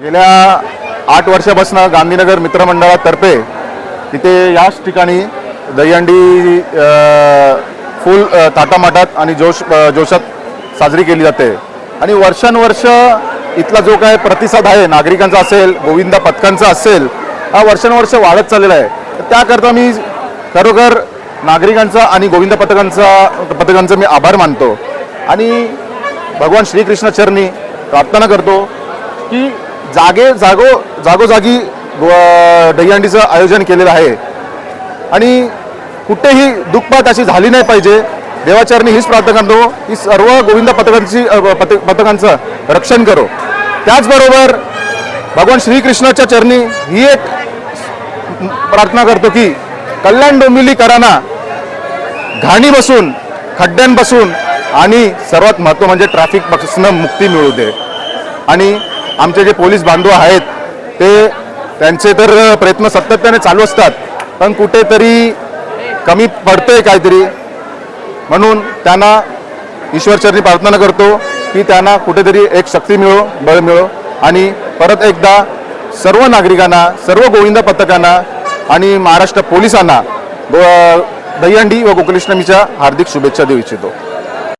गेल्या आठ वर्षापासून गांधीनगर मित्रमंडळातर्फे तिथे याच ठिकाणी दहीहंडी फुल ताटामाटात आणि जोश जोशात साजरी केली जाते. आणि वर्षानुवर्ष इथला जो काय प्रतिसाद आहे नागरिकांचा असेल गोविंदा पथकांचा असेल हा वर्षानुवर्ष वाढत चाललेला आहे. तर त्याकरता मी खरोखर नागरिकांचा आणि गोविंद पथकांचा पथकांचा मी आभार मानतो. आणि भगवान श्रीकृष्ण चरणी प्रार्थना करतो की जागे जागो जागोजागी गो- दहीहंडीचं आयोजन केलेलं आहे. आणि कुठेही दुःखपात अशी झाली नाही पाहिजे. देवाचरणी हीच प्रार्थना करतो. की सर्व गोविंद पथकांची पथ पथकांचं रक्षण करो. त्याचबरोबर भगवान श्रीकृष्णाच्या चरणी ही एक प्रार्थना करतो की कल्याण डोंबिवली कराना घाणी बसून खड्ड्यांपासून आणि सर्वात महत्त्व म्हणजे ट्रॅफिकपासून मुक्ती मिळू दे. आणि आमचे जे पोलीस बांधव आहेत ते त्यांचे तर प्रयत्न सातत्याने चालू असतात. पण कुठेतरी कमी पडतंय काहीतरी. म्हणून त्यांना ईश्वरचरणी प्रार्थना करतो की त्यांना कुठेतरी एक शक्ती मिळो बळ मिळो. आणि परत एकदा सर्व नागरिकांना सर्व गोविंद पथकांना आणि महाराष्ट्र पोलिसांना दहीहंडी व गोकुलाष्टमीच्या हार्दिक शुभेच्छा देऊ इच्छितो.